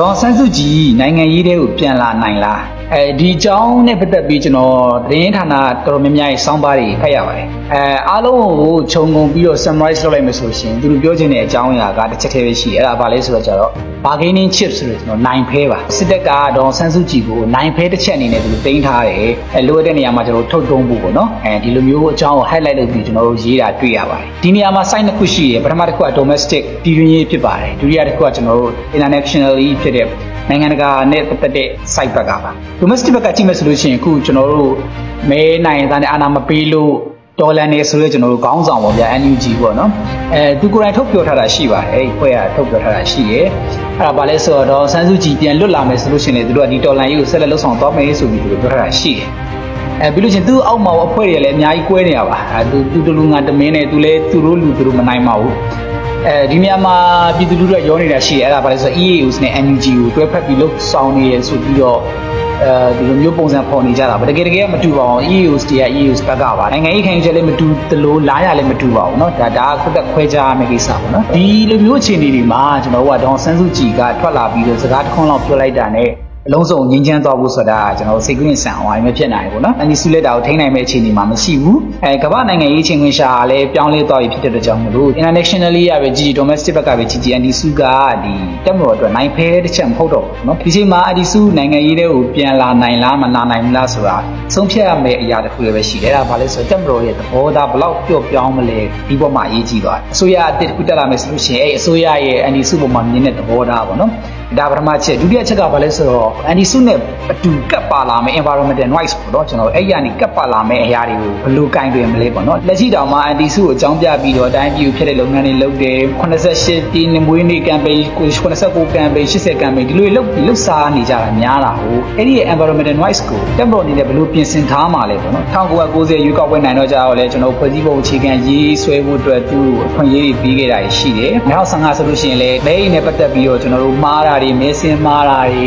ဒေါ်ဆန်းစုကြည်နိုင်ငံရေးတဲ့ကိုပြန်လာနိုင်လား အဲဒီအကြောင်းနဲ့ပတ်သက်ပြီးကျွန်တော်သတင်းဌာနတော်တော်များများရဲ့စောင်းပါးတွေဖတ်ရပါတယ်အဲအားလုံးကိုခြုံငုံပြီးတော့ summarize လုပ်လိုက်မယ်ဆိုရှင်သူတို့ပြောချင်တဲ့အကြောင်းအရာကတစ်ချက်တည်းပဲရှိတယ်အဲ့ဒါဘာလဲဆိုတော့ကျတော့ bargaining chip ဆိုတော့ကျွန်တော်နိုင်ဖဲပါစစ်တပ်ကဒေါ်ဆန်းစုကြည်ကိုနိုင်ဖဲတစ်ချက်အနေနဲ့သူတို့တင်ထားတယ်အဲလိုအပ်တဲ့နေရာမှာကျွန်တော်တို့ထုတ်တုံးဖို့ပေါ့နော်အဲဒီလိုမျိုးအကြောင်းကို highlight လုပ်ပြီးကျွန်တော်တို့ရေးတာတွေ့ရပါတယ်ဒီနေရာမှာ site နှစ်ခုရှိတယ်ပထမတစ်ခုက domestic ပြည်တွင်းရေးဖြစ်ပါတယ်ဒုတိယတစ်ခုကကျွန်တော်တို့ internationally ဖြစ်တဲ့ နိုင်ငံတကာနဲ့ပတ်သက်တဲ့ site ဘက်ကပါ domestic ဘက်ကကြည့်မယ်ဆိုလို့ရှိရင်အခုကျွန်တော်တို့မဲနိုင်သားနဲ့အာဏာမပေးလို့ဒေါ်လာနေဆိုရဲကျွန်တော်တို့ခေါင်းဆောင်ပေါ့ဗျာ NUG ပေါ့နော်အဲသူကိုယ်တိုင်ထုတ်ပြောထားတာရှိပါတယ်အဲဒီဖွဲ့ကထုတ်ပြောထားတာရှိတယ်အဲ့ဒါဘာလဲဆိုတော့ဆန်းစုကြည်ပြန်လွတ်လာမယ်ဆိုလို့ရှိရင်လေသူတို့ကဒီဒေါ်လာကြီးကိုဆက်လက်လှုပ်ဆောင်သွားမယ်ဆိုပြီးသူတို့ပြောထားတာရှိတယ် အဲပြီးလို့ချင်းသူ့အောက်မှာအဖွဲ့တွေလည်းအများကြီးကွဲနေရပါအဲသူသူတလူငါတမင်းနဲ့သူလည်းသူတို့လူသူတို့မနိုင်ပါဘူးအဲဒီနေရာမှာပြည်သူလူထုကရောနေတာရှိတယ်အဲ့ဒါဘာလဲဆိုတော့ EAOs နဲ့ NUG ကိုတွဲဖက်ပြီးလှုပ်ဆောင်နေရဆိုပြီးတော့အဲဒီလိုမျိုးပုံစံဖော်နေကြတာဗောတကယ်တကယ်မတူပါဘူး EOS တွေက EOS ဘက်ကပါနိုင်ငံရေးခံယူချက်လည်းမတူသလိုလားရလည်းမတူပါဘူးเนาะဒါဒါကခွတ်သက်ခွဲခြားရမယ့်ကိစ္စပေါ့နော်ဒီလိုမျိုးအခြေအနေတွေမှာကျွန်တော်တို့ကဒေါန်ဆန်းစုကြည်ကထွက်လာပြီးတော့စကားတစ်ခွန်းလောက်ပြောလိုက်တာ ਨੇ အလုံးစုံငင်းချမ်းသွားဖို့ဆိုတာကကျွန်တော်တို့စိတ်ကူးရင်ဆန်အောင်အရင်ဖြစ်နိုင်ဘူးเนาะအန်ဒီစုလက်တာကိုထိန်းနိုင်မယ့်အခြေအနေမှာမရှိဘူးအဲကမ္ဘာနိုင်ငံရေးချင်းခွင်ရှာလည်းပြောင်းလဲသွားပြီဖြစ်တဲ့အတွက်ကြောင့်မလို့ internationally ရပဲကြည် domestic ဘက်ကပဲကြည်ကြည်အန်ဒီစုကဒီတက်မတော်အတွက်နိုင်ဖဲတစ်ချက်မဟုတ်တော့ဘူးเนาะဒီချိန်မှာအန်ဒီစုနိုင်ငံရေးတွေကိုပြန်လာနိုင်လားမလာနိုင်ဘူးလားဆိုတာဆုံးဖြတ်ရမယ့်အရာတစ်ခုလည်းပဲရှိတယ်အဲဒါဘာလဲဆိုတော့တက်မတော်ရဲ့သဘောထားဘလောက်ပျော့ပြောင်းမလဲဒီပေါ်မှာအရေးကြီးသွားတယ်အစိုးရအတစ်တစ်ခုတက်လာမယ်ဆိုလို့ရှိရင်အဲအစိုးရရဲ့အန်ဒီစုပေါ်မှာမြင်တဲ့သဘောထားပေါ့နော်ဒါပထမချက်ဒုတိယချက်ကဘာလဲဆိုတော့ အန်ဒီစုနဲ့အတူကပ်ပါလာမယ့် environmental noise ပေါ့နော်ကျွန်တော်အဲ့ရကနေကပ်ပါလာမယ့်အရာတွေကိုဘယ်လိုကင်တွင်မလဲပေါ့နော်လက်ရှိတောင်မှအန်တီစုကိုအကြောင်းပြပြီးတော့အတိုင်းပြည်ဖြစ်တဲ့လုပ်ငန်းတွေလုပ်တယ်88တီနမွေးနေ့ campaign 89 campaign 80 campaign ဒီလိုတွေလုပ်ပြီးလှုပ်ရှားနေကြတာများတာဟုတ်အဲ့ဒီရဲ့ environmental noise ကိုတက်ပေါ်အနေနဲ့ဘယ်လိုပြင်ဆင်ထားမှာလဲပေါ့နော်1990ရွေးကောက်ပွဲနိုင်တော့ကြတော့လဲကျွန်တော်ဖွဲ့စည်းပုံအခြေခံရေးဆွဲဖို့အတွက်သူ့အခွင့်အရေးတွေပြီးခဲ့တာရှိတယ်2015ဆိုလို့ရှိရင်လည်းမဲအိမ်နဲ့ပတ်သက်ပြီးတော့ကျွန်တော်တို့မှားတာတွေမဲစင်းမှားတာတွေ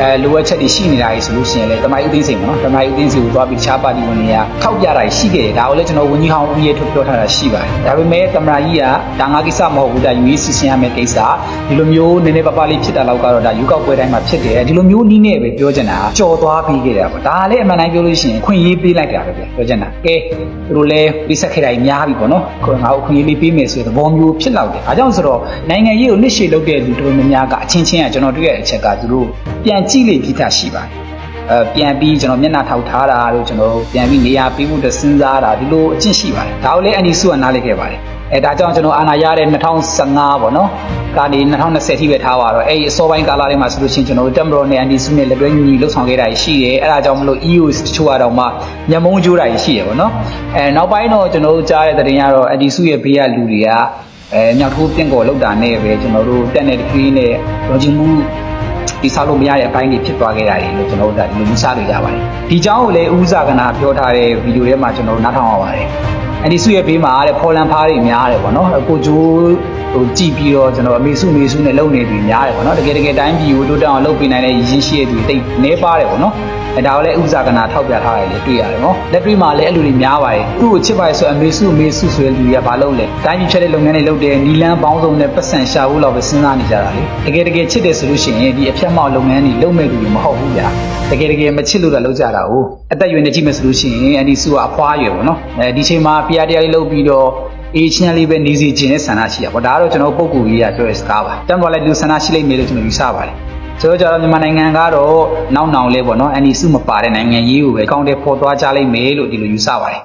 အဲလိုအပ်ချက်တွေရှိနေတာကြီးဆိုလို့ရှိရင်လည်းတမိုင်းဥသိမ်းစိန်ပေါ့နော်တမိုင်းဥသိမ်းစိန်ကိုသွားပြီးတခြားပါတီဝင်တွေကထောက်ပြတာရှိခဲ့တယ်ဒါကိုလည်းကျွန်တော်ဝန်ကြီးဟောင်းဦးရဲ့ထုတ်ပြောထားတာရှိပါတယ်ဒါပေမဲ့တမရာကြီးကဒါငါကိစ္စမဟုတ်ဘူးဒါ UAC ဆင်ရမယ့်ကိစ္စဒီလိုမျိုးနည်းနည်းပါးပါးလေးဖြစ်တာတော့ကတော့ဒါယူကောက်ပွဲတိုင်းမှာဖြစ်တယ်ဒီလိုမျိုးနီးနဲ့ပဲပြောချင်တာကြော်သွားပြီးခဲ့တာပေါ့ဒါလည်းအမှန်တိုင်းပြောလို့ရှိရင်ခွင့်ရေးပေးလိုက်တာပဲပြောချင်တာကဲသူတို့လည်းပြဆက်ခဲ့တာကြီးများပြီပေါ့နော်ခွင့်ငါ့ကိုခွင့်ရေးလေးပေးမယ်ဆိုတဲ့သဘောမျိုးဖြစ်လောက်တယ်ဒါကြောင့်ဆိုတော့နိုင်ငံရေးကိုနှစ်ရှည်လုပ်တဲ့လူတို့များများကအချင်းချင်းကကျွန်တော်တွေ့ရတဲ့အချက်ကသူတို့ပြန်ကြည့်လေပြီးသားရှိပါတယ်အဲပြန်ပြီးကျွန်တော်မျက်နှာထောက်ထားတာတို့ကျွန်တော်ပြန်ပြီးနေရာပေးဖို့အတွက်စဉ်းစားတာဒီလိုအကျင့်ရှိပါတယ်ဒါကိုလည်းအန်ဒီစုကနားလည်ခဲ့ပါတယ်အဲဒါကြောင့်ကျွန်တော်အာဏာရတဲ့2015ပေါ့နော်ကနေ2020ထိပဲထားပါတော့အဲဒီအစောပိုင်းကာလလေးမှာဆိုလို့ရှိရင်ကျွန်တော်တို့တက်မတော်နဲ့အန်ဒီစုနဲ့လက်တွဲညီညီလှုပ်ဆောင်ခဲ့တာရှိတယ်အဲဒါကြောင့်မလို့ EOS တချို့ကတော့မှညမုံကြိုးတာရှိတယ်ပေါ့နော်အဲနောက်ပိုင်းတော့ကျွန်တော်တို့ကြားတဲ့သတင်းကတော့အန်ဒီစုရဲ့ဘေးကလူတွေကအဲမြောက်ထိုးတင့်ကော်လောက်တာနဲ့ပဲကျွန်တော်တို့တက်တဲ့တခွေးနဲ့ရောချ င်မှုဒီစားလို့မရတဲ့အပိုင်းတွေဖြစ်သွားခဲ့တာတွေလို့ကျွန်တော်တို့ဒါဒီလိုမျိုးစားလို့ရပါတယ်ဒီအကြောင်းကိုလည်းဦးစာကနာပြောထားတဲ့ဗီဒီယိုထဲမှာကျွန်တော်တို့နားထောင်ရပါတယ် အန်ဒီစုရဲ့ဘေးမှာတဲ့ဖော်လန်ဖားတွေများတယ်ပေါ့နော်ကိုဂျိုးဟိုကြည့်ပြီးတော့ကျွန်တော်အမေစုမေစုနဲ့လုံနေသူများတယ်ပေါ့နော်တကယ်တကယ်တိုင်းပြည်ကိုတိုးတက်အောင်လုပ်ပေးနိုင်တဲ့ရင်းရှိတဲ့သူတိတ်နေပါတယ်ပေါ့နော်အဲဒါကိုလည်းဥစားကနာထောက်ပြထားရတယ်လေတွေ့ရတယ်နော်လက်တွေ့မှာလည်းအဲ့လိုတွေများပါတယ်သူ့ကိုချစ်ပါရဆိုအမေစုအမေစုဆိုတဲ့လူတွေကဘာလုပ်လဲတိုင်းပြည်ဖြတ်တဲ့လုပ်ငန်းတွေလုပ်တယ်နီလန်းပေါင်းစုံနဲ့ပတ်စံရှာဖို့လောက်ပဲစဉ်းစားနေကြတာလေတကယ်တကယ်ချစ်တယ်ဆိုလို့ရှိရင်ဒီအဖြတ်မောက်လုပ်ငန်းတွေလုပ်မဲ့လူတွေမဟုတ်ဘူးဗျာ တကယ်တကယ်မချစ်လို့လည်းလုပ်ကြတာ哦အသက်ရွယ်နေကြည့်မယ်ဆိုလို့ရှိရင်အန်ဒီစုကအဖွားရွယ်ပေါ့နော်အဲဒီချိန်မှာဖျားတရားလေးလုပ်ပြီးတော့အေးချင်းလေးပဲနေစီခြင်းနဲ့ဆန္ဒရှိရပါတော့ဒါကတော့ကျွန်တော်ပုံကူကြီးကပြောရစကားပါတမ်းပေါ်လိုက်လူဆန္ဒရှိလိမ့်မယ်လို့ကျွန်တော်ယူဆပါတယ်ဆိုတော့ကျတော့မြန်မာနိုင်ငံကတော့နောက်နောင်လေးပေါ့နော်အန်ဒီစုမပါတဲ့နိုင်ငံရေးကိုပဲကောင်းတဲ့ပေါ်သွားကြလိမ့်မယ်လို့ဒီလိုယူဆပါတယ်